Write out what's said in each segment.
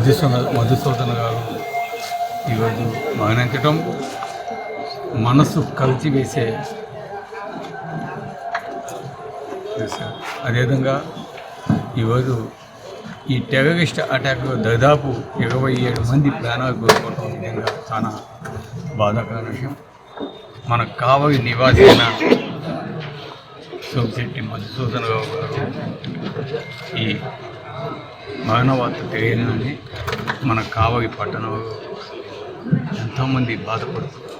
మధుసూన మధుసూదన గారు ఈరోజు మరణించటం మనసు కలిసివేసే అదేవిధంగా ఈరోజు ఈ టెర్రరిస్ట్ అటాక్లో దాదాపు ఇరవై ఏడు మంది ప్రాణాలు కోల్పోవడం నిజంగా చాలా బాధాకరమైన విషయం. మన కావలి నివాసి అయిన సోమిశెట్టి మధుసూదనరావు గారు ఈ మరణ వార్త తెలియని మన కావలి పట్టణంలో ఎంతోమంది బాధపడుతున్నారు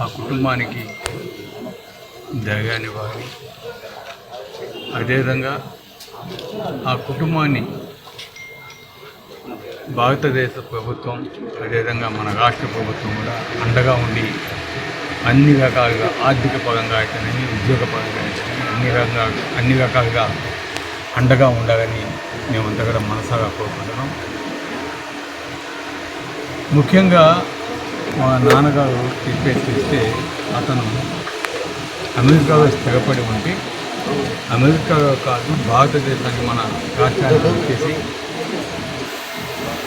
ఆ కుటుంబానికి దయగానివ్వాలి అదేవిధంగా ఆ కుటుంబాన్ని భారతదేశ ప్రభుత్వం అదేవిధంగా మన రాష్ట్ర ప్రభుత్వం కూడా అండగా ఉండి అన్ని రకాలుగా ఆర్థిక పరంగా అయితేనేమి ఉద్యోగ పరంగా అయితేనేమి అన్ని రకంగా అన్ని రకాలుగా అండగా ఉండాలని మేమంతా కూడా మనసాగా కోరుకుంటున్నాం. ముఖ్యంగా మా నాన్నగారు చెప్పేసి చేస్తే అతను అమెరికాలో స్థిరపడి ఉంటే అమెరికాలో కాదు భారతదేశానికి మన రాష్ట్రానికి వచ్చేసి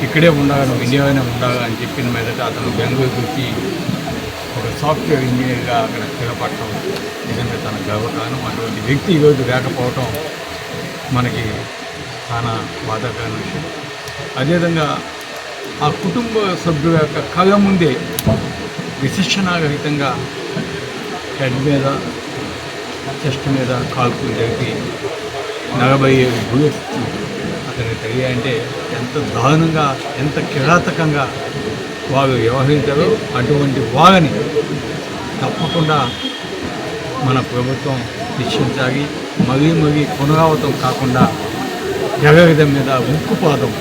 ఇక్కడే ఉండాలి నువ్వు ఇండియాలోనే ఉండాలి అని చెప్పిన మీదట అతను బెంగళూరుకి వచ్చి ఒక సాఫ్ట్వేర్ ఇంజనీర్గా అక్కడ స్థిరపడటం నిజంగా తన గర్వకారణం. అటువంటి వ్యక్తి ఈరోజు లేకపోవటం మనకి చాలా బాధాకరమైన విషయం. అదేవిధంగా ఆ కుటుంబ సభ్యుల యొక్క కళ్ళ ముందే విశిక్షణారహితంగా హెడ్ మీద చెస్ట్ మీద కాల్పులు జరిపి నలభై ఏడు బుల్లెట్స్ అతనికి తెలియంటే ఎంత దారుణంగా ఎంత కిరాతకంగా వారు వ్యవహరించారో అటువంటి వారిని తప్పకుండా మన ప్రభుత్వం శిక్షించాలి. మరీ మరీ పునరావృతం కాకుండా జగవిధం మీద ఉక్కుపాదం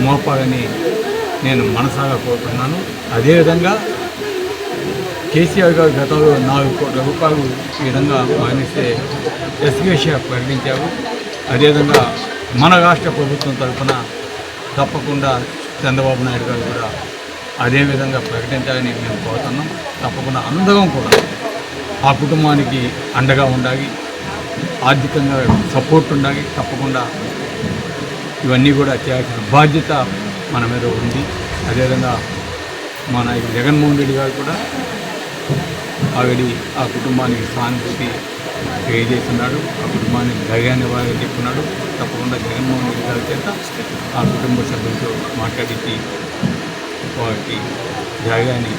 మోపాలని నేను మనసాగా కోరుతున్నాను అదేవిధంగా కేసీఆర్ గారు గతంలో నాలుగు కోట్ల రూపాయలు ఈ విధంగా మానేస్తే ఎస్గేషియా ప్రకటించారు అదేవిధంగా మన రాష్ట్ర ప్రభుత్వం తరఫున తప్పకుండా చంద్రబాబు నాయుడు గారు కూడా అదేవిధంగా ప్రకటించాలని మేము కోరుతున్నాం. తప్పకుండా అందరం కూడా ఆ కుటుంబానికి అండగా ఉండాలి ఆర్థికంగా సపోర్ట్ ఉండాలి తప్పకుండా ఇవన్నీ కూడా చేయాల్సిన బాధ్యత మన మీద ఉంది. అదేవిధంగా మన జగన్మోహన్ రెడ్డి గారు కూడా ఆవిడి ఆ కుటుంబానికి సానుభూతి తెలియజేస్తున్నాడు. ఆ కుటుంబానికి ధైర్యాన్ని ఇవ్వాలని చెప్తున్నాడు. తప్పకుండా జగన్మోహన్ రెడ్డి గారి చేత ఆ కుటుంబ సభ్యులతో మాట్లాడించి వారికి ధైర్యాన్ని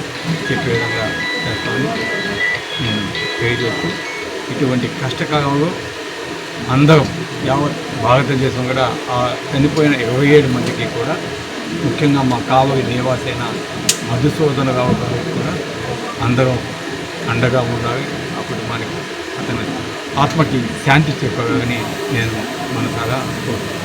చెప్పే విధంగా చేస్తామని నేను తెలియజేస్తూ ఇటువంటి కష్టకాలంలో అందరం యావత్ భారతదేశం కూడా ఆ చనిపోయిన ఇరవై ఏడు మందికి కూడా ముఖ్యంగా మా కావలి దేవాసేన మధుసూదన రావు గారికి కూడా అందరం అండగా ఉండాలి. ఆ కుటుంబానికి అతని ఆత్మకి శాంతి చెప్పగలని నేను మనసారా కోరుతున్నాను